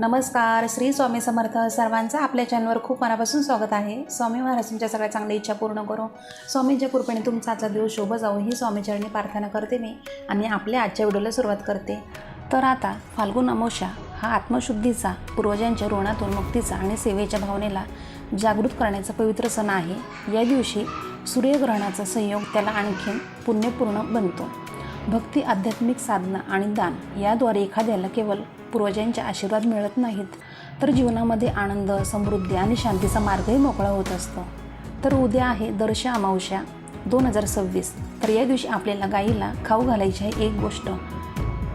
नमस्कार श्री स्वामी समर्थ सर्वांचं आपल्या चॅनलवर खूप मनापासून स्वागत आहे. स्वामी महाराज तुमच्या सगळ्या चांगल्या इच्छा पूर्ण करो. स्वामींच्या कृपेने तुमचा आजचा दिवस शोभ जाऊ ही स्वामीचरणी प्रार्थना करते मी आणि आपल्या आजच्या व्हिडिओला सुरुवात करते. तर आता फाल्गुन अमोशा हा आत्मशुद्धीचा पूर्वजांच्या ऋणातून मुक्तीचा आणि सेवेच्या भावनेला जागृत करण्याचा पवित्र सण आहे. या दिवशी सूर्यग्रहणाचा संयोग त्याला आणखीन पुण्यपूर्ण बनतो. भक्ती आध्यात्मिक साधना आणि दान याद्वारे एखाद्याला केवळ पूर्वजांचे आशीर्वाद मिळत नाहीत तर जीवनामध्ये आनंद समृद्धी आणि शांतीचा मार्गही मोकळा होत असतो. तर उद्या आहे दर्श अमावस्या दोन हजार सव्वीस. तर या दिवशी आपल्याला गाईला खाऊ घालायची आहे एक गोष्ट.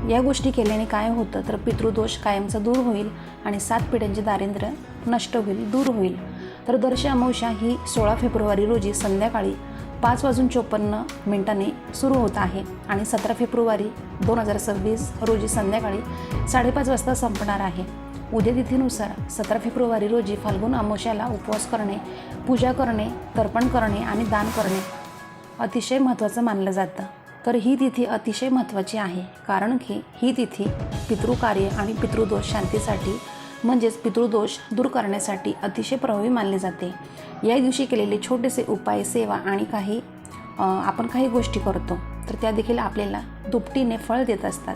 या गोष्टी केल्याने काय होतं? तर पितृदोष कायमचा दूर होईल आणि सात पिढ्यांचे दारिद्र्य नष्ट होईल दूर होईल. तर दर्श अमावस्या ही सोळा फेब्रुवारी रोजी संध्याकाळी पाच वाजून चोपन्न मिनिटांनी सुरू होत आहे आणि सतरा फेब्रुवारी दोन हजार सव्वीस रोजी संध्याकाळी साडेपाच वाजता संपणार आहे. उद्या तिथीनुसार सतरा फेब्रुवारी रोजी फाल्गुन अमावस्याला उपवास करणे पूजा करणे तर्पण करणे आणि दान करणे अतिशय महत्त्वाचं मानलं जातं. तर ही तिथी अतिशय महत्त्वाची आहे कारण की ही तिथी पितृकार्य आणि पितृदोष शांतीसाठी म्हणजेच पितृदोष दूर करण्यासाठी अतिशय प्रभावी मानले जाते. या दिवशी केलेले छोटेसे उपाय सेवा आणि काही आपण काही गोष्टी करतो तर त्या देखील आपल्याला दुपटीने फळ देत असतात.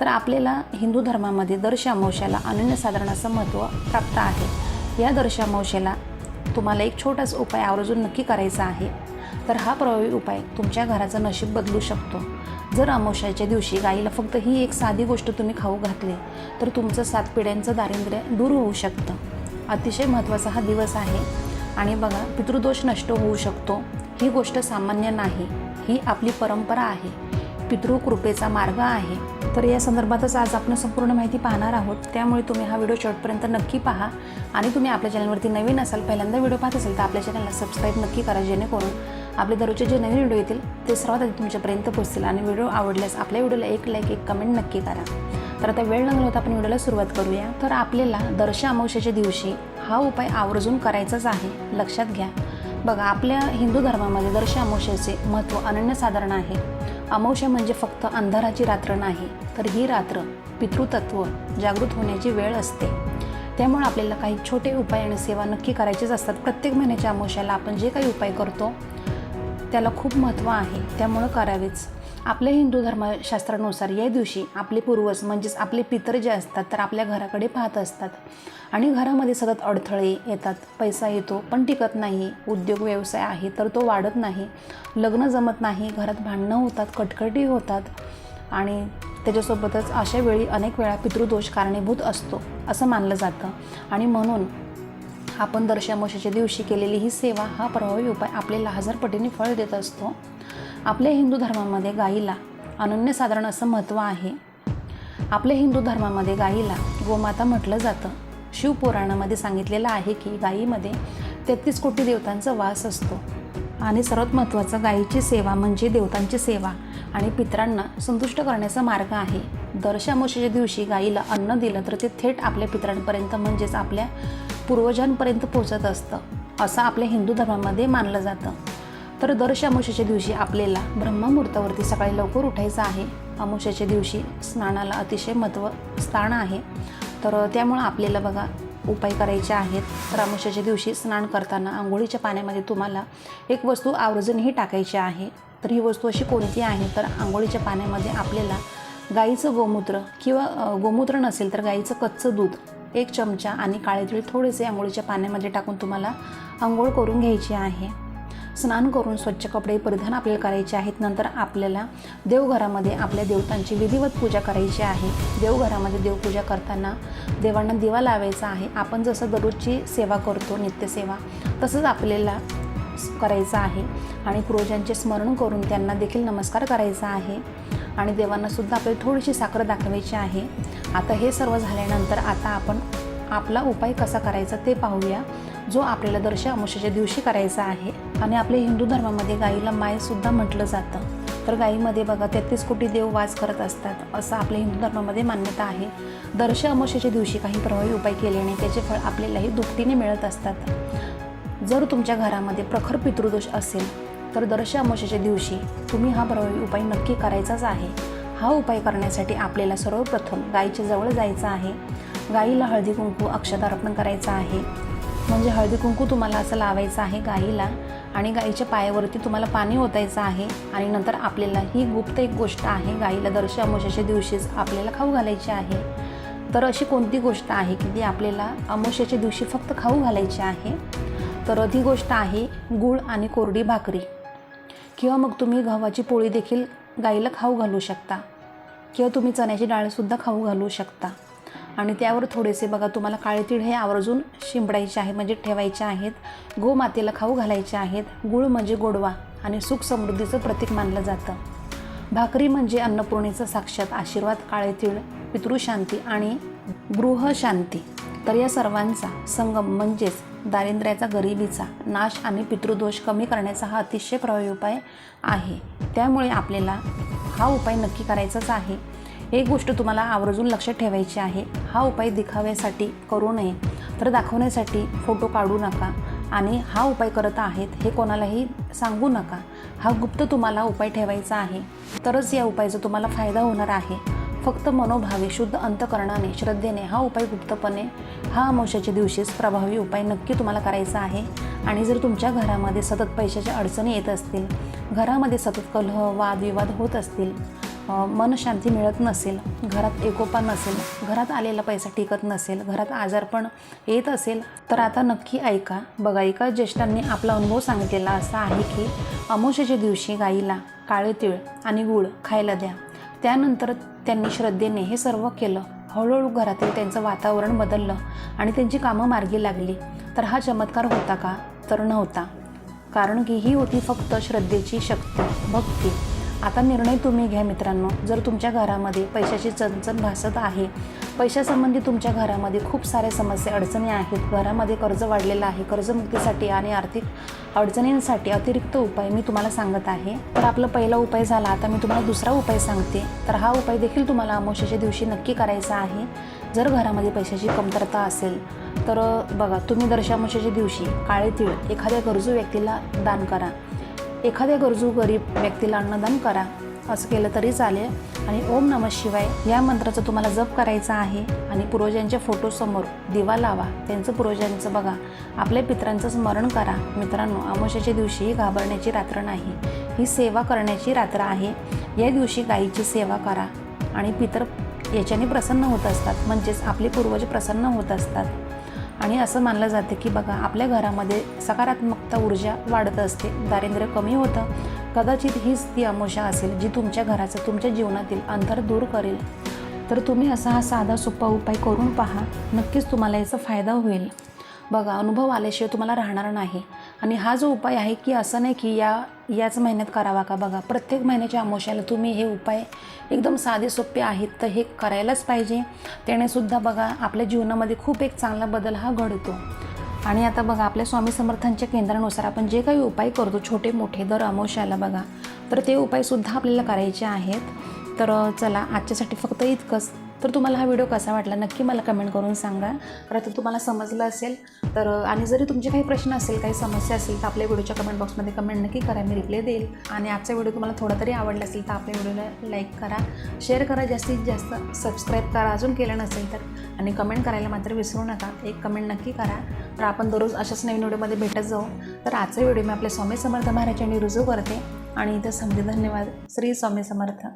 तर आपल्याला हिंदू धर्मामध्ये दर्श अनन्यसाधारण असं महत्त्व प्राप्त आहे. या दर्श तुम्हाला एक छोटासा उपाय आवर्जून नक्की करायचा आहे. तर हा प्रभावी उपाय तुमच्या घराचं नशीब बदलू शकतो. जर अमावश्याच्या दिवशी गाईला फक्त ही एक साधी गोष्ट तुम्ही खाऊ घातली तर तुमचं सात पिढ्यांचं दारिद्र्य दूर होऊ शकतं. अतिशय महत्त्वाचा हा दिवस आहे. आणि बघा पितृदोष नष्ट होऊ शकतो. ही गोष्ट सामान्य नाही. ही आपली परंपरा आहे. पितृकृपेचा मार्ग आहे. तर या संदर्भातच आज आपण संपूर्ण माहिती पाहणार आहोत. त्यामुळे तुम्ही हा व्हिडिओ शेवटपर्यंत नक्की पहा. आणि तुम्ही आपल्या चॅनलवरती नवीन असाल पहिल्यांदा व्हिडिओ पाहत असेल तर आपल्या चॅनलला सबस्क्राईब नक्की करा जेणेकरून आपले दररोजचे जे नवीन व्हिडिओ येतील ते सर्वात आधी तुमच्यापर्यंत पोहोचतील. आणि व्हिडिओ आवडल्यास आपल्या व्हिडिओला एक लाईक एक कमेंट नक्की करा. तर आता वेळ लागला होता आपण व्हिडिओला सुरुवात करूया. तर आपल्याला दर्श अमावश्याच्या दिवशी हा उपाय आवर्जून करायचाच आहे. लक्षात घ्या. बघा आपल्या हिंदू धर्मामध्ये दर्श अमावस्याचे महत्त्व अनन्यसाधारण आहे. अमावश्या म्हणजे फक्त अंधाराची रात्र नाही तर ही रात्र पितृतत्व जागृत होण्याची वेळ असते. त्यामुळे आपल्याला काही छोटे उपाय आणि सेवा नक्की करायचेच असतात. प्रत्येक महिन्याच्या अमावश्याला आपण जे काही उपाय करतो त्याला खूप महत्त्व आहे. त्यामुळं करावेच. आपल्या हिंदू धर्मशास्त्रानुसार या दिवशी आपले पूर्वज म्हणजेच आपले पितर जे असतात तर आपल्या घराकडे पाहत असतात. आणि घरामध्ये सतत अडथळे येतात. पैसा येतो पण टिकत नाही. उद्योग व्यवसाय आहे तर तो वाढत नाही. लग्न जमत नाही घरात भांडणं होतात कटकटी होतात. आणि त्याच्यासोबतच अशा वेळी अनेक वेळा पितृदोष कारणीभूत असतो असं मानलं जातं. आणि म्हणून आपण दर्शामोशाच्या दिवशी केलेली ही सेवा हा प्रभावी उपाय आपल्याला हजारपटीने फळ देत असतो. आपल्या हिंदू धर्मामध्ये गाईला अनन्यसाधारण असं महत्त्व आहे. आपल्या हिंदू धर्मामध्ये गाईला गोमाता म्हटलं जातं. शिवपुराणामध्ये सांगितलेलं आहे की गायीमध्ये तेहतीस कोटी देवतांचा वास असतो. आणि सर्वात महत्त्वाचं गायीची सेवा म्हणजे देवतांची सेवा आणि पितरांना संतुष्ट करण्याचा मार्ग आहे. दर्शामोशाच्या दिवशी गाईला अन्न दिलं तर ते थेट आपल्या पितरांपर्यंत म्हणजेच आपल्या पूर्वजांपर्यंत पोचत असतं. असं आपल्या हिंदू धर्मामध्ये मानलं जातं. तर दर अमावस्याच्या दिवशी आपल्याला ब्रह्ममुहूर्तावरती सकाळी लवकर उठायचं आहे. अमावस्याच्या दिवशी स्नानाला अतिशय महत्त्व स्थान आहे. तर त्यामुळं आपल्याला बघा उपाय करायचे आहेत. तर अमावस्याच्या दिवशी स्नान करताना आंघोळीच्या पाण्यामध्ये तुम्हाला एक वस्तू आवर्जूनही टाकायची आहे. तर ही वस्तू अशी कोणती आहे? तर आंघोळीच्या पाण्यामध्ये आपल्याला गाईचं गोमूत्र किंवा गोमूत्र नसेल तर गाईचं कच्चं दूध एक चमचा आणि काळे तिळ थोडेसे आंघोळीच्या पाण्यामध्ये टाकून तुम्हाला आंघोळ करून घ्यायची आहे. स्नान करून स्वच्छ कपडे परिधान आपल्याला करायचे आहेत. नंतर आपल्याला देवघरामध्ये आपल्या देवतांची विधिवत पूजा करायची आहे. देवघरामध्ये देवपूजा करताना देवांना दिवा लावायचा आहे. आपण जसं दररोजची सेवा करतो नित्यसेवा तसंच आपल्याला करायचं आहे. आणि पूर्वजांचे स्मरण करून त्यांना देखील नमस्कार करायचा आहे. आणि देवांनासुद्धा आपल्याला थोडीशी साखर दाखवायची आहे. आता हे सर्व झाल्यानंतर आता आपण आपला उपाय कसा करायचा ते पाहूया जो आपल्याला दर्श अमावस्याच्या दिवशी करायचा आहे. आणि आपल्या हिंदू धर्मामध्ये गाईला मायसुद्धा म्हटलं जातं. तर गाईमध्ये बघा तेहतीस कोटी देव वास करत असतात असं आपल्या हिंदू धर्मामध्ये मान्यता आहे. दर्श अमावस्याच्या दिवशी काही प्रभावी उपाय केल्याने त्याचे फळ आपल्यालाही दुपटीने मिळत असतात. जर तुमच्या घरामध्ये प्रखर पितृदोष असेल तर दर्श अमावस्याच्या दिवशी तुम्ही हा प्रभावी उपाय नक्की करायचाच आहे. हा उपाय करण्यासाठी आपल्याला सर्वप्रथम गायीच्या जवळ जायचं आहे. गाईला हळदी कुंकू अक्षतार्पण करायचं आहे. म्हणजे हळदी कुंकू तुम्हाला असं लावायचं आहे गाईला आणि गाईच्या पायावरती तुम्हाला पाणी ओतायचं आहे आणि नंतर आपल्याला ही गुप्त एक गोष्ट आहे. गाईला दर्श अमोशाच्या दिवशीच आपल्याला खाऊ घालायची आहे. तर अशी कोणती गोष्ट आहे की ती आपल्याला अमोशाच्या दिवशी फक्त खाऊ घालायची आहे? तर ती गोष्ट आहे गूळ आणि कोरडी भाकरी. किंवा मग तुम्ही गव्हाची पोळी देखील गाईला खाऊ घालू शकता. किंवा तुम्ही चण्याची डाळसुद्धा खाऊ घालू शकता. आणि त्यावर थोडेसे बघा तुम्हाला काळे तीळ हे आवर्जून शिंपडायचे आहे म्हणजे ठेवायचे आहेत. गोमातेला खाऊ घालायचे आहेत. गुळ म्हणजे गोडवा आणि सुख समृद्धीचं प्रतीक मानलं जातं. भाकरी म्हणजे अन्नपूर्णेचं साक्षात आशीर्वाद काळे तीळ पितृशांती आणि गृहशांती. तर या सर्वांचा संगम म्हणजेच दारिद्र्याचा गरिबीचा नाश आणि पितृदोष कमी करण्याचा हा अतिशय प्रभावी उपाय आहे. त्यामुळे आपल्याला हा उपाय नक्की करायचाच आहे. एक गोष्ट तुम्हाला आवर्जून लक्षात ठेवायची आहे. हा उपाय दिखाव्यासाठी करू नये. तर दाखवण्यासाठी फोटो काढू नका आणि हा उपाय करत आहेत हे कोणालाही सांगू नका. हा गुप्त तुम्हाला उपाय ठेवायचा आहे. तरच या उपायाचा तुम्हाला फायदा होणार आहे. फक्त मनोभावे शुद्ध अंतकरणाने श्रद्धेने हा उपाय गुप्तपणे हा अमावश्याच्या दिवशीच प्रभावी उपाय नक्की तुम्हाला करायचा आहे. आणि जर तुमच्या घरामध्ये सतत पैशाच्या अडचणी येत असतील घरामध्ये सतत कलह वादविवाद होत असतील मनशांती मिळत नसेल घरात एकोपा नसेल घरात आलेला पैसा टिकत नसेल घरात आजारपण येत असेल तर आता नक्की ऐका. बघा एका ज्येष्ठांनी आपला अनुभव सांगितलेला असा आहे की अमावस्याच्या दिवशी गाईला काळे तीळ आणि गूळ खायला द्या. त्यानंतर त्यांनी श्रद्धेने हे सर्व केलं. हळूहळू घरातील त्यांचं वातावरण बदललं आणि त्यांची कामं मार्गी लागली. तर हा चमत्कार होता का? तर नव्हता. कारण की ही होती फक्त श्रद्धेची शक्ती भक्ती. आता निर्णय तुम्ही घ्या मित्रांनो. जर तुमच्या घरामध्ये पैशाची चणचण भासत आहे पैशासंबंधी तुमच्या घरामध्ये खूप साऱ्या समस्या अडचणी आहेत घरामध्ये कर्ज वाढलेलं आहे कर्जमुक्तीसाठी आणि आर्थिक अडचणींसाठी अतिरिक्त उपाय मी तुम्हाला सांगत आहे. तर आपला पहिला उपाय झाला आता मी तुम्हाला दुसरा उपाय सांगते. तर हा उपाय देखील तुम्हाला अमावस्याच्या दिवशी नक्की करायचा आहे. जर घरामध्ये पैशाची कमतरता असेल तर बघा तुम्ही दर्शामोशाच्या दिवशी काळे तीळ एखाद्या गरजू व्यक्तीला दान करा. एखाद्या गरजू गरीब व्यक्तीला अन्नदान करा. असं केलं तरी चालेल. आणि ओम नम शिवाय या मंत्राचा तुम्हाला जप करायचा आहे आणि पूर्वजांच्या फोटोसमोर दिवा लावा. त्यांचं पूर्वजांचं बघा. आपल्या पित्रांचं स्मरण करा. मित्रांनो अमावस्याच्या दिवशी घाबरण्याची रात्र नाही. ही सेवा करण्याची रात्र आहे. या दिवशी गायीची सेवा करा. आणि पितर याच्याने प्रसन्न होत असतात. म्हणजेच आपले पूर्वज प्रसन्न होत असतात. आणि असं मानलं जातं की बघा आपल्या घरामध्ये सकारात्मकता ऊर्जा वाढत असते दारिद्र्य कमी होतं. कदाचित हीच ती अमोशा असेल जी तुमच्या घराचं तुमच्या जीवनातील अंतर दूर करेल. तर तुम्ही असा हा साधा सोपा उपाय करून पहा. नक्कीच तुम्हाला याचा फायदा होईल. बघा अनुभव आल्याशिवाय तुम्हाला राहणार नाही. आणि हा जो उपाय आहे की असं नाही की या याच महिन्यात करावा का? बघा प्रत्येक महिन्याच्या अमोशाला तुम्ही हे उपाय एकदम साधे सोपे आहेत तर हे करायलाच पाहिजे. त्यानेसुद्धा बघा आपल्या जीवनामध्ये खूप एक चांगला बदल हा घडतो. आणि आता बघा आपल्या स्वामी समर्थांच्या केंद्रानुसार आपण जे काही उपाय करतो छोटे मोठे दर अमोशाला बघा तर ते उपायसुद्धा आपल्याला करायचे आहेत. तर चला आजच्यासाठी फक्त इतकंच. तर तुम्हाला हा व्हिडिओ कसा वाटला नक्की मला कमेंट करून सांगा. तर तुम्हाला समजलं असेल तर आणि जरी तुमचे काही प्रश्न असेल काही समस्या असेल तर आपल्या व्हिडिओच्या कमेंट बॉक्समध्ये कमेंट नक्की करा मी रिप्लाय देईल. आणि आजचा व्हिडिओ तुम्हाला थोडा तरी आवडला असेल तर आपल्या व्हिडिओला लाईक करा शेअर करा जास्तीत जास्त सबस्क्राईब करा अजून केलं नसेल तर आणि कमेंट करायला मात्र विसरू नका एक कमेंट नक्की करा. तर आपण दररोज अशाच नवीन व्हिडिओमध्ये भेटत जाऊ. तर आजचा व्हिडिओ मी आपल्या स्वामी समर्थ महाराजांनी रुजू करते. आणि इथं समजे धन्यवाद. श्री स्वामी समर्थ.